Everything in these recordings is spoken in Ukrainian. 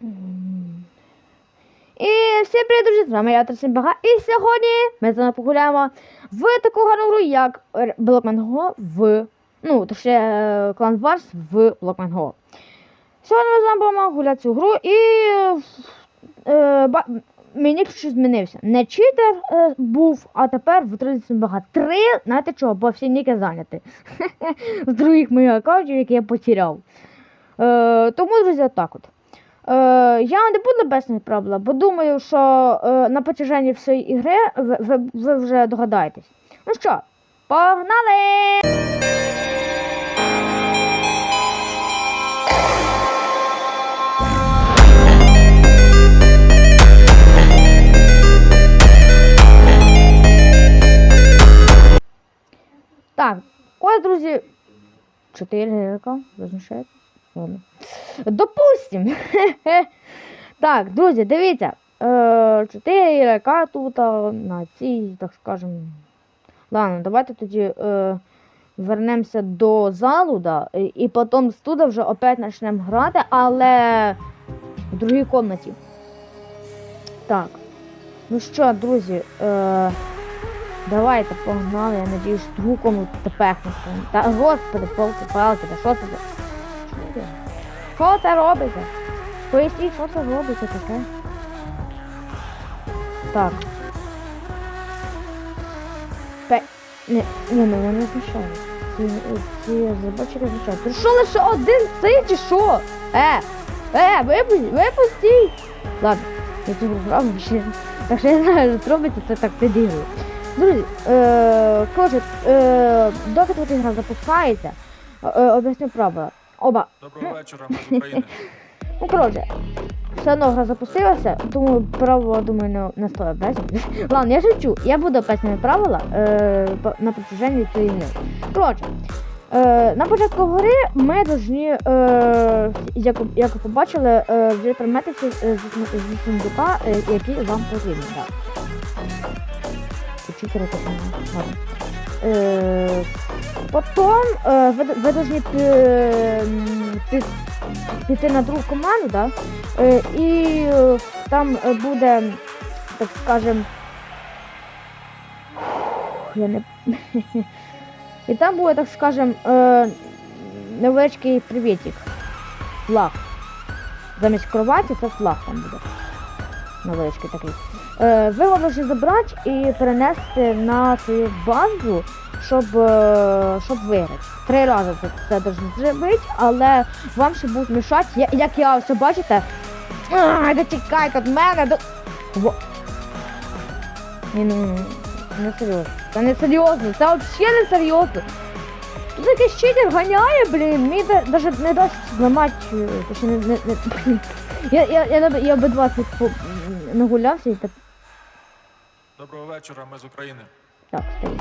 І всім привіт, друзі, з вами я Трасим Бага. І сьогодні ми з вами погуляємо в таку гарну як Blockman Go в. Ну, точніше, е, клан Варс в Blockman Go. Сьогодні ми з вами будемо гуляти цю гру і. Е, ба, мені щось змінився. Не читер е, був, а тепер в 37 бага. Три, знаєте чого, бо всі ніки зайняті. З других моїх аккаунтів, які я потеряв. Е, тому, друзі, так от. Е, я не буду без правила, бо думаю, що е, на протяженні всієї ігри ви, ви, ви вже догадаєтесь. Ну що, погнали! Так, ось, друзі, 4 гірка, визначаєте? Ладно. Допустим. так, друзі, дивіться. Е, 4 ігрока тут на цій, так скажем. Ладно, давайте тоді е, вернемося до залу, да, і, і потім з туди вже опять почнемо грати, але в другій комнаті. Так. Ну що, друзі, е, давайте погнали, я надіюсь, другу комнату тепехнемо. Та господи, полки, палки, та що це? За- Що це? Робиться? Поясніть, що це робиться таке? Так. Пе... Не, не, ну вони знущають. Ці, ці розробочики знущають. Ти що лише один цей чи що? Е! Е, випустіть, випустіть! Ладно, я цю гру ще. Так що я знаю, що робиться, це так підігрую. Друзі, е, коротше, е, доки тут ігра запускається, е, об'ясню правила. Оба. Доброго вечора, ми з України. Ну, коротше, все одно гра запустилася, тому правила, думаю, не, не стоїть без. Ладно, я шучу. Я буду описувати правила е, на протяженні цієї гри. Коротше, е, на початку гри ми повинні, е, як, як ви побачили, е, взяти предмети е, з, з сундука, е, які вам. Да. Учителя такого. Е, е, ви, ви повинні пі- пі- піти на другу команду, да? е, і е, там е, буде, так скажем, я не... і там буде, так скажем, е, невеличкий привітик. Флаг. Замість кроваті це флаг там буде. Невеличкий такий. Е, ви його можете забрати і перенести на свою базу, щоб, е, щоб виграти. Три рази це, це зробити, але вам ще будуть мішати, я- як я все бачите. Ай, да від мене. Да... Во. Ні, ну, не серйозно. Це не серйозно, це взагалі не серйозно. Тут якийсь читер ганяє, блін, мені навіть не дасть зламати, е, не, не, не. Я, я, я, я, я обидва тут по- нагулявся і так Доброго вечора, ми з України. Так, стоїть.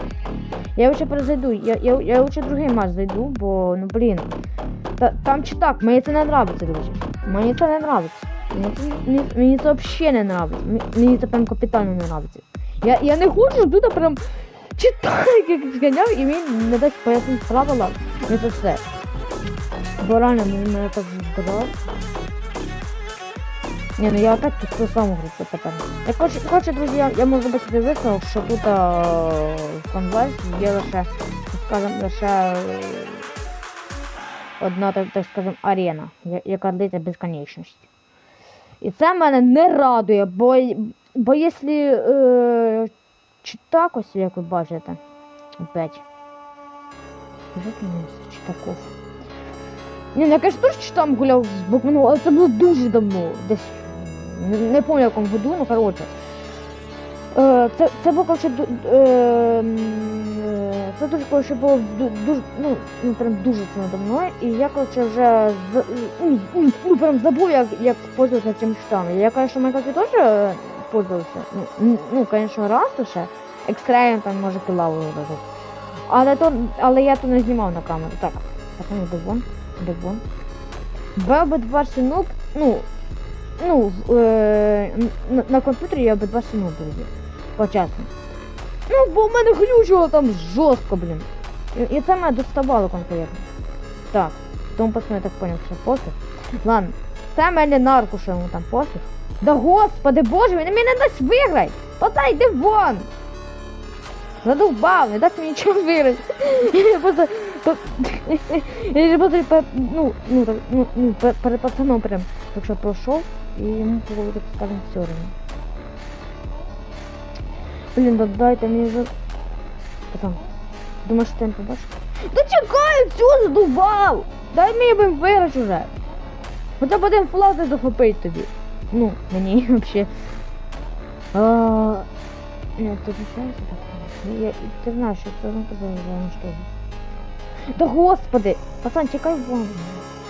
Я лучше перезайду. Я, я, я лучше другий матч зайду, бо, ну блін. Та, там чи так, мені це не нравиться, друзі. Мені це не нравиться. Мені це, мені, мені це взагалі не нравиться. Мені, мені це прям капітально не нравиться. Я, я не хочу тут прям читати, як зганяв, і він не дасть пояснити правила. І це все. Бо реально мені мене так збирав. Ні, ну я опять тут ту саму групу тепер. Я коротше, коротше, друзі, я, я можу бачити висновок, що тут е, в конвейс є лише, скажем, лише е, одна, так, так скажем, арена, яка длиться безконечність. І це мене не радує, бо, бо якщо е, чи так ось, як ви бачите, опять. Скажіть мені, читаков. Ні, ну я, конечно, теж чи там гуляв з Букмену, але це було дуже давно. Десь не, пам'ятаю якому году, ну коротше. Е, це, це було, коротше, е, е, це дуже, коротше, було дуже, ну, ну, прям дуже сильно давно, і я, коротше, вже ну, ну, ну, прям забув, як, як пользуватися цим штамом. Я, конечно, в Майнкрафті теж пользувався, ну, ну, раз лише, екстрем, там, може, пилавою разок. Але, то, але я то не знімав на камеру. Так, так, ну, де вон, де вон. ББ2 Синуп, ну, ну, е, на, на комп'ютері я ББ2 Синуп, друзі. Почесно. Ну, бо в мене глючило там жорстко, блін. І, і це мене доставало конкретно. Так, тому пацани, я так поняв, що пофіг. Ладно. це мене наркуша йому там пофіг. Да господи боже, він мені не дасть виграти. Потай, йди вон. Задовбав, не дасть мені нічого виграти. Я просто, я просто, ну, ну, ну, ну, перед пацаном прям, так що пройшов, йому було, так скажем, все одно. Блін, да дайте мені за... Пацан, думаєш, що ти не побачиш? Да чекай, все, задовбав! Дай мені би виграти уже. Хоча б один флаг не захопить тобі. Ну, мені вообще. А, Ні, ти знущаєшся так? Я, ти знаєш, що це одно тебе реально. Да господи! Пацан, чекай вон.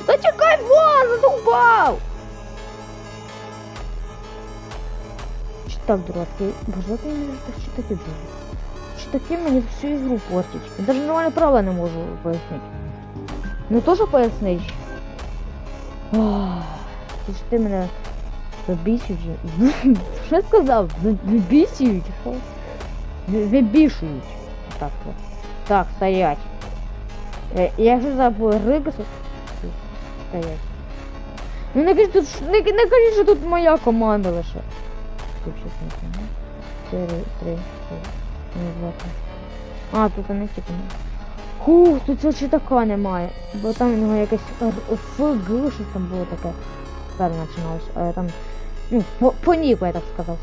Да чекай вон, задовбав! Так, дурацький? Боже, як мені так чи таки дуже? Чи таки мені всю ігру портить? Я даже нормально правила не можу пояснити. Ну теж пояснить. Ти ж ти мене вибісюють. Що я сказав? Ви- Вибісюють? Вибішують. Так. Так, стоять. Е, Я вже забув ригасу. Стоять. Ну не кажіть, тут, не, не кажіть, що тут моя команда лише. Три, чотири. Ну, два, три. А, тут не тільки. Хух, тут цього читака немає. Бо там у нього якесь ФГ, щось там було таке. Тепер починалось. А там. Ну, по, по ніку, я так сказав.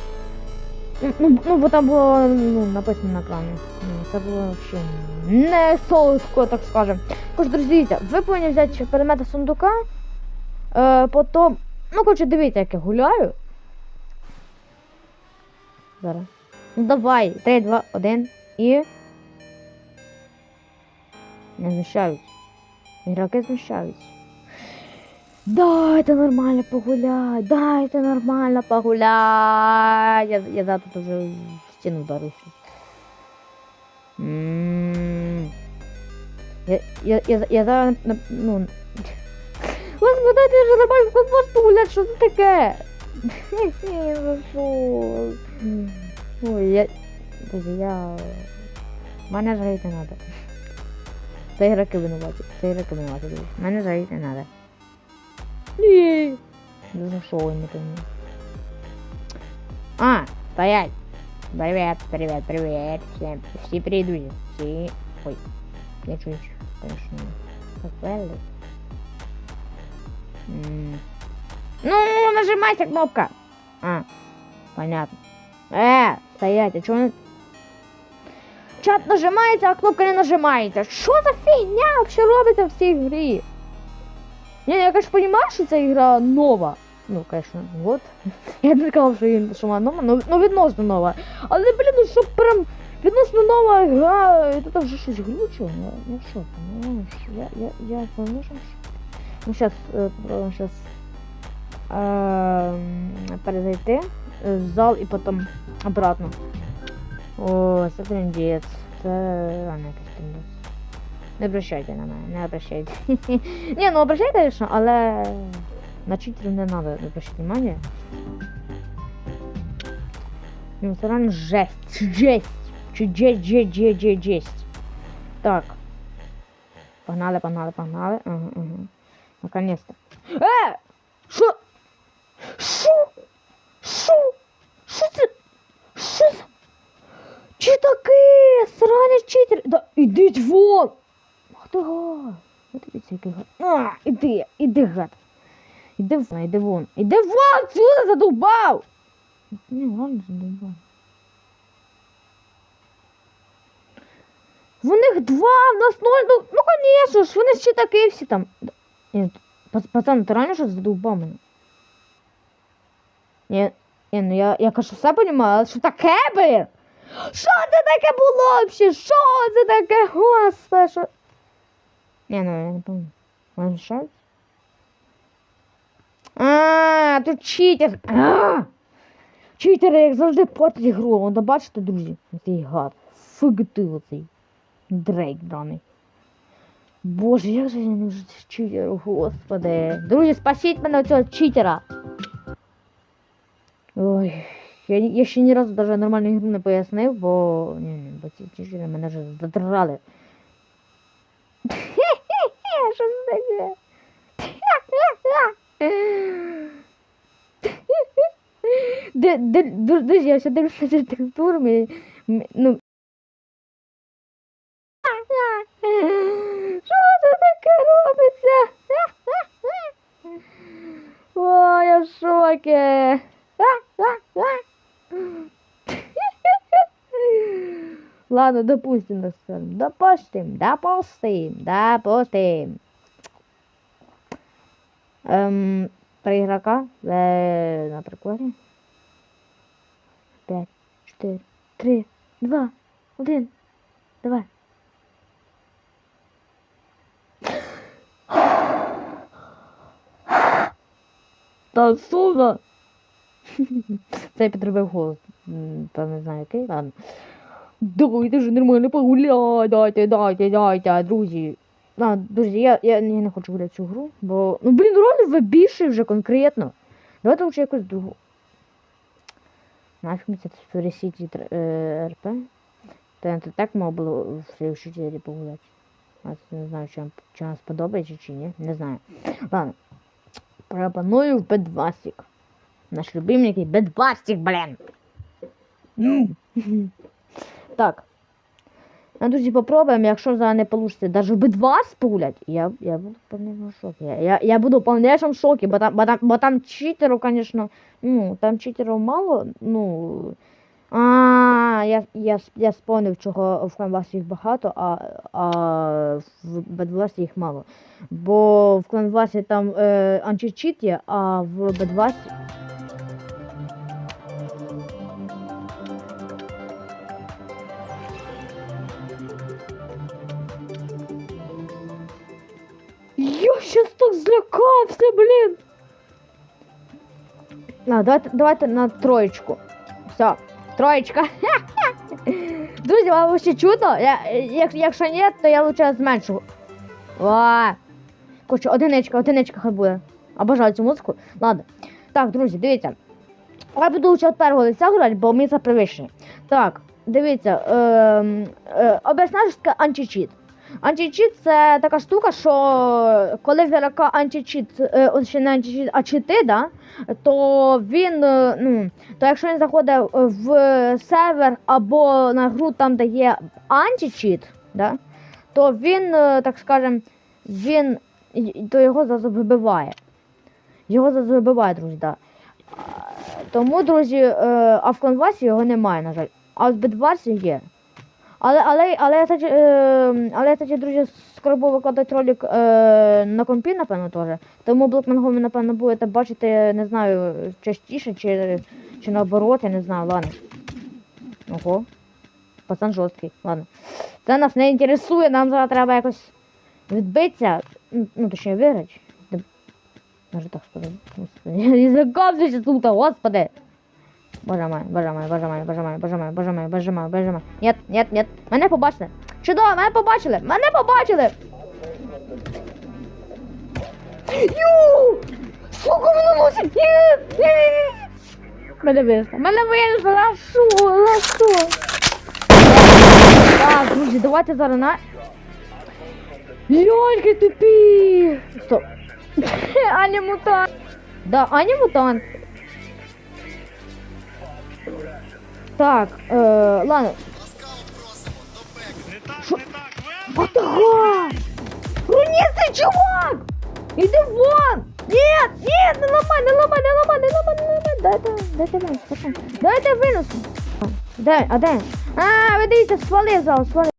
Ну, Ну, ну, бо там було ну, написано на екрані. Ну, це було взагалі не солодко, так скажем. Тож, друзі, дивіться, ви повинні взяти предмети сундука. Е, потім. Ну, коротше, дивіться, як я гуляю. Зараз. Ну давай. 3, 2, 1 і. Не знущаюсь. Ігроки знущаються. Дайте нормально погулять, дайте нормально погулять. Я, я тут уже в стіну вдаруся. М. Я, я, я, я зараз, ну... Господи, дайте вже нормально просто гулять, що це таке? Ой, я... Мене жаліти не треба. Це ігроки не треба. А, стоять. Привет, привет, привет. Всем, все придут. Все. Ой, я чуть, конечно. Ну, нажимайся кнопка. А, понятно. Э, стоять, а чё он... Чат нажимається, а кнопка не нажимається. Що за фігня вообще робиться в цій грі? Ні, я, конечно, понимаю, що ця ігра нова. Ну, конечно, вот. Я не сказав, що, її- що вона нова, ну, ну відносно нова. Але, блін, ну щоб прям відносно нова гра, і тут вже щось глючило. Я, я в шокі, ну, я, я, я помню, що... Ну, сейчас, попробуем сейчас перезайти э, в зал і потім обратно. О, це трендець. Це. Не обращайте на мене, не обращайте. Ні, ну обращайте, звісно, але на читерів не треба обращати внимание. Ну, це реально жесть. Жесть. Чи жесть, жесть, жесть, жесть, жесть. Так. Погнали, погнали, погнали. Ага, ага. Наконец-то. Е! Що? Що? Що? Що це? Що це? Чи таке? Сраний читер. Да, ідіть вон! Ах ти гад. Ось дивіться, який гад. А, іди, іди, гад. Іди вон, іди вон. Іди вон, сюди задовбав! Ні, ладно, задовбав. В них два, в нас ноль. Ну, ну конечно ж, вони ще такі всі там. Ні, пац- пацан, ти реально що задовбав мене? Ні, ні, ну я, я кажу, все понімаю, але що таке, блін? Що це таке було взагалі? Що це таке? Господи, що? Ні, ну я не пам'ятаю. Що? А, тут читер. А! Читери, як завжди, портять гру. Вон, бачите, друзі? Цей гад. Фигти оцей. Дрейк даний. Боже, як же я не вже читеру, господи. Друзі, спасіть мене цього читера. Ой, я, я ще ні разу даже нормальну ігру не пояснив, бо. Ні, ні, бо ці читери мене вже задрали. Що це таке? Де, де, друзі, я ще дивлюся за текстурами. м- Ну. Що це таке робиться? О, я в шокі. Ладно, допустим, скажем. Допустим, допустим, допустим. Ем, три игрока е, на прикладі. П'ять, чотири, три, два, один. Давай. Та сумно. Це я підробив голос. Та не знаю який, ладно. Дайте ж нормально погуляй, дайте, дайте, дайте, друзі. А, друзі, я, я, я не хочу гуляти цю гру, бо. Ну блін, реально ви більше вже конкретно. Давайте лучше якусь другу. Нафіг мені це тр- е, РП. Та я так мав було в серії погуляти. А це не знаю, чи чи вам сподобається чи ні. Не знаю. Ладно. Пропоную в бедвастик. Наш любименький бедвастик, блін. М. Так. А, друзі, попробуємо, якщо зараз не вийде навіть бедвас погулять, я, я буду в повному шокі. Я, я, я буду в повнішому шокі, бо там, бо там, бо там читерів, звісно, ну, там читерів мало, ну. А, я, я, я спомнив, чого в Кланвасі їх багато, а, а в Бедвасі їх мало. Бо в Кланвасі там е, античіт є, а в Бедвасі. Я щас так злякався, блін. А, давайте, давайте на троєчку. Все, троєчка. Друзі, вам вообще чутно? Я, як, якщо ні, то я лучше зменшу. О! Короче, одиничка, одиничка хай буде. Обожаю цю музику. Ладно. Так, друзі, дивіться. Я буду лучше від першого лиця грати, бо мені це привичне. Так, дивіться. Е, е, об'ясняю, античіт. Античіт це така штука, що коли в гравця античіт, е, ще не античіт, а чити, да, то він, е, ну, то якщо він заходить в сервер або на гру там, де є античіт, да, то він, е, так скажем, він то його зразу вибиває. Його зразу вибиває, друзі, да. Тому, друзі, а в конвасі його немає, на жаль. А в бедвасі є. Але, але, але, я, кстати, е, але, я, кстати, друзі, скоро буду викладати ролик е, на компі, напевно, теж. Тому блокмангу ви, напевно, будете бачити, не знаю, частіше чи, чи наоборот, я не знаю, ладно. Ого. Пацан жорсткий, ладно. Це нас не інтересує, нам зараз треба якось відбитися. Ну, точніше, виграти. Може так сказати. Господи, я злякався ще тут, господи. Боже мой, боже мой, боже мой, боже мой, боже мой, боже мой, боже мой, боже мой. Нет, нет, нет. Мене побачили. Чудово, мене побачили. Мене побачили. Ю! Сука, воно носить. Ні. Мене винесло. Мене винесло. На що? Так, друзі, давайте зараз на... Льоньки тупі! Стоп. Аня мутант. Да, Аня мутант. Так, е, ладно. Не так, Шо? ви Рунистый чувак! Иди вон! Нет, нет, не ломай, не ломай, не ломай, не ломай, не ломай. Дайте, это винос, пацан. Дай это А, Дай, а дай. А, ви дивіться, свали зал, свали.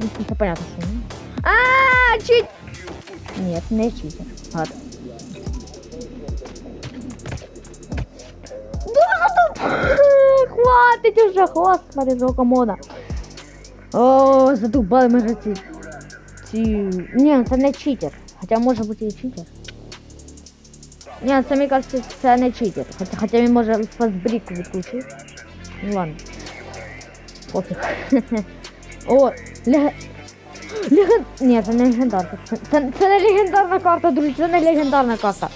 Ну, Це понятно, що ні. А, чит! Нет, не читер. Ладно. Дуже тут! Хватить уже, господи, сколько мода. О, задубали ми вже ці. Ці... Ні, це не читер. Хоча може бути і читер. Ні, це мені кажется, це не читер. Хоча, хоча він може фастбрік відключити. Ну ладно. Пофіг. О, ля... Леген... Ні, це не легендарка. Це, це, не легендарна карта, друзі, це не легендарна карта.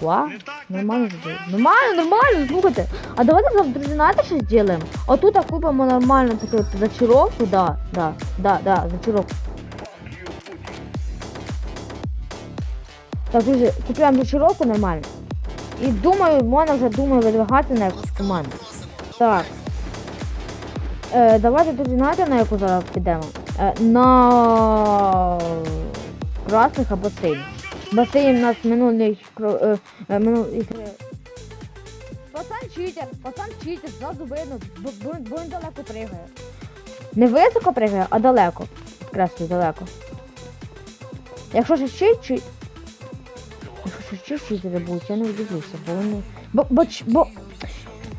Вау, нормально зробили. Нормально, нормально, слухайте. А давайте завтра, знаєте, що зробимо? Отут купимо нормально таку от зачаровку, да, да, да, да, зачаровку. Так, друзі, купуємо зачаровку нормально. І думаю, можна вже думаю видвигати на якусь команду. Так. Е, давайте друзі, знаєте, на яку зараз підемо? Е, на красних або синіх. Басейн у нас минулий е, е, минулий. Пацан читер, пацан читер, зразу видно, бо, бо, бо він далеко пригає. Не високо пригає, а далеко. Підкреслюю, далеко. Якщо ще ще чи... Якщо ще читери будуть, я не удивлюся, бо вони... Бо, бо, бо...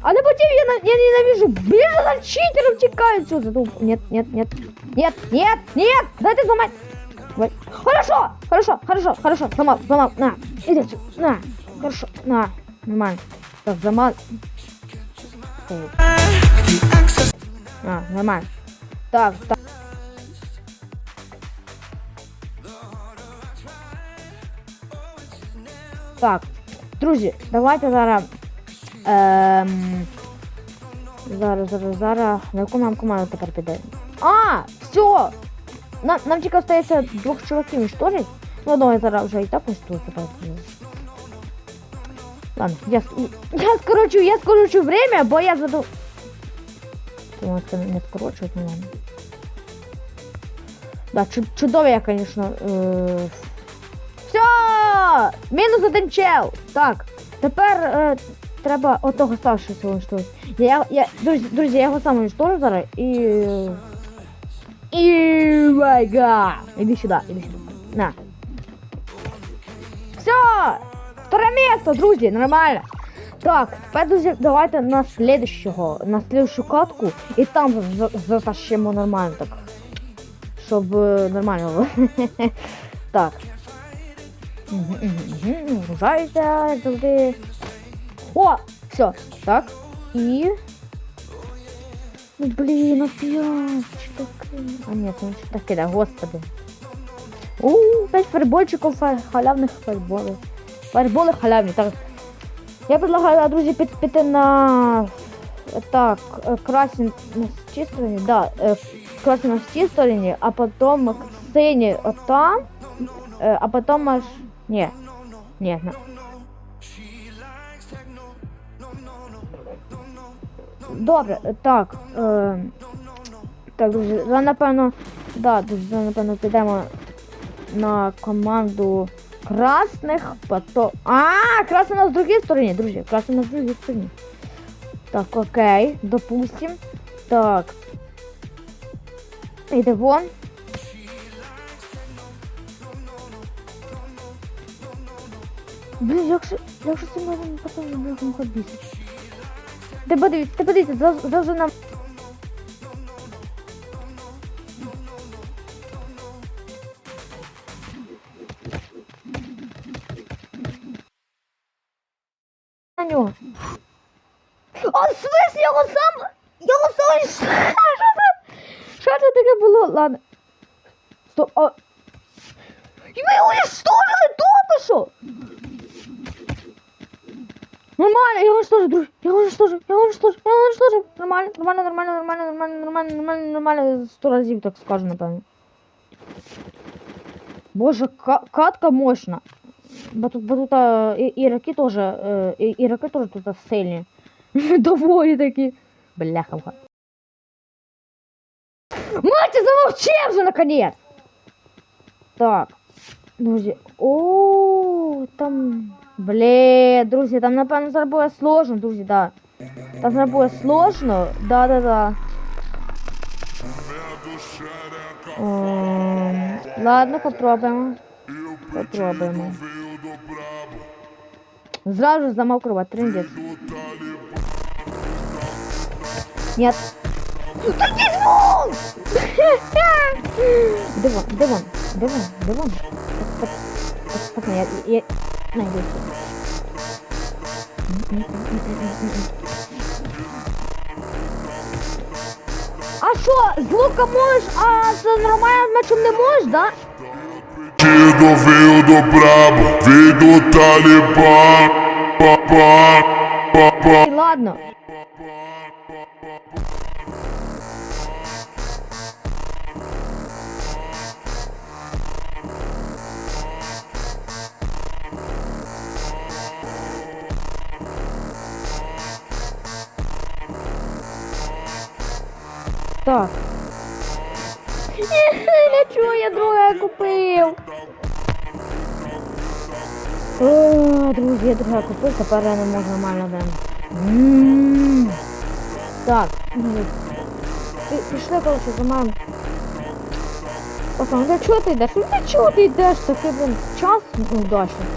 Але потім я, на- я ненавижу, бежу на читеров, тікаю отсюда. Ну, Нет, нет, нет, нет, нет, нет, дайте сломать. Давай. Хорошо, хорошо, хорошо, хорошо, сломал, сломал, на, иди отсюда, на, хорошо, на, нормально. Так, замал. Ой. А, нормально. Так, так. Так, друзі, давайте зараз. Ем, зараз, зараз, зараз. На яку нам команду тепер піде? А, все! Нам, нам тільки остається двох чуваків іштурить. Ну, одного я зараз вже і так тепер. Ладно, я, я скорочу, я скорочу время, бо я заду... Думаю, це не скорочують, ну. Да, чу- чудово я, конечно. Е... Все! Мінус один чел! Так, тепер е, треба отого старшого уничтожити. Я, я, друзі, друзі, я його сам уничтожу зараз і... І майга! Іди сюди, іди сюди. На. Все! Вторе місто, друзі, нормально. Так, тепер, друзі, давайте на слідущого, на слідущу катку, і там за- за- затащимо нормально так. Щоб е, нормально було. Так. Мгм, мгм, мгм, Вружаюся, завжди. О! Все, так. І. Ну блін, опять. Що таке? А ні, це не що таке, да, господи. У, п'ять фарбольчиків фа- халявних фарболів. Фарболи халявні, так. Я предлагаю, друзі, під, піти на так, е, красні на цій стороні, да, е, красні на цій стороні, а потім сині отам, е, а потім аж. Ні. Ні, Добре, е, так. Е, так, друзі, зараз, напевно, да, друзі, зараз, напевно, підемо на команду красних, потом... А, красный у нас в другой стороне, друзья, красный у нас в другой стороне. Так, окей, допустим. Так. Іде вон. Блін, як же, як же це можна потім можемо ходити? Ти подивіться, ти завжди нам... на нього. А в його сам... Його сам... Що це? Що це таке було? Ладно. Стоп, а... Ми його уничтожили тільки що! Нормально, я його уничтожив, друзі. Я його уничтожив, я його уничтожив, я його уничтожив. Нормально, нормально, нормально, нормально, нормально, нормально, нормально, нормально. Сто разів так скажу, напевно. Боже, катка мощна. Бо тут, бо тут а, і, ігроки теж, е, і, ігроки теж тут сильні. Доволі такі. Бляха. Мати, замовчи вже наконец! Так. Друзі. О, там. Бле, друзі, там напевно зараз буде сложно, друзі, да. Там зараз буде сложно. Да, да, да. Ем, Ладно, попробуємо. Попробуємо. Зразу замокрова, трындец. Нет. Да не звон! Де вон, де вон, де вон, де вон? Так, так, так, Пацани, я, я... А, що, з лука можеш, а з нормальним мечем не можеш, да? Bandido veio do brabo, veio do Talibã. Pá, pá, pá, pá. Ладно. Так. Для чого я друге купив? О, друзі, я друге купив, тепер я не можу нормально дам. Так. Пі- Пішли, коротше, за мене. Пацан, для чого ти йдеш? Ну для чого ти йдеш? Такий, блин, час неудачний.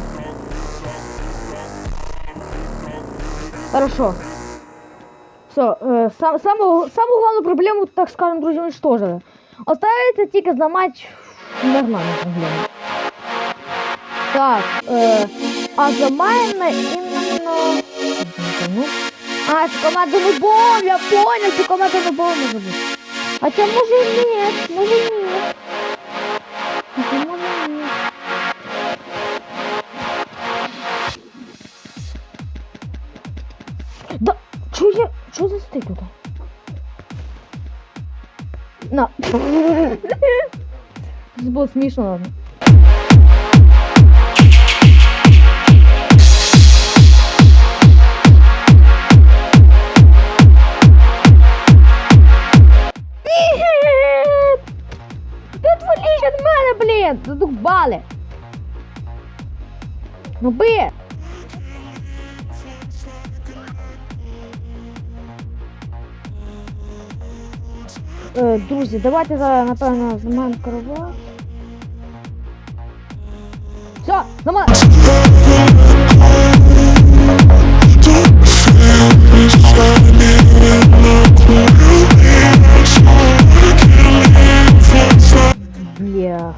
Хорошо. Все, е, сам, саму, саму главну проблему, так скажем, друзі, уничтожили. Остається тільки зламати нормальну проблему. Так, е, а зламаємо іменно... Ну, а, це команда любов, я понял, це команда любов може бути. А це може ні, може ні. Було смішно, ладно. Задубали! Ну би! Е, друзі, давайте напевно, знімаємо кровать. Все, знімаємо! Бляха.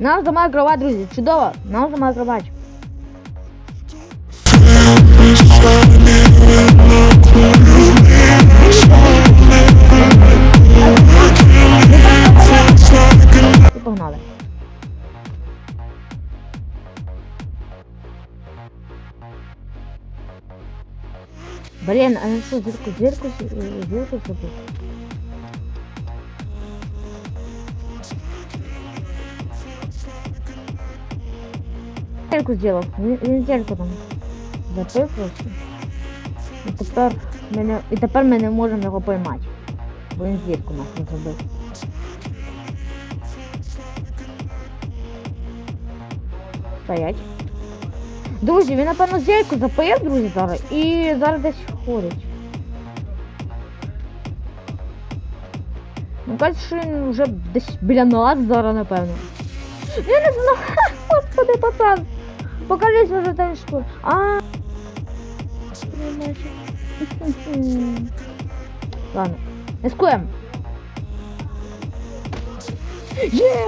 Нам знімає кровать, друзі, чудово! Нам знімає кровать. Блін, а що, зірку, зірку, зірку зробити? Зірку зробив, він, він там запив просто. І тепер ми не, і тепер ми не можемо його поймати. Бо він нас не зробив. Стоять. Друзі, він напевно зірку запив, друзі, зараз. І зараз десь ходить. Ну, кажуть, що він вже десь біля нас зараз, напевно. Я не знаю, господи, пацан. Покажись вже там шкур. А. Ладно, рискуємо. Є!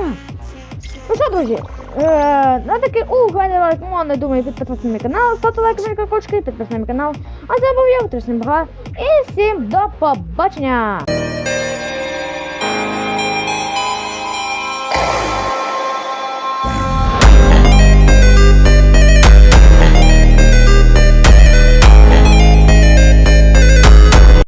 Ну що, друзі, е, на такий угальний лайк не думаю, підписатися на мій канал, ставте лайк на колокольчики, підписуйтесь на мій канал, а це був я, Трисний Бага, і всім до побачення!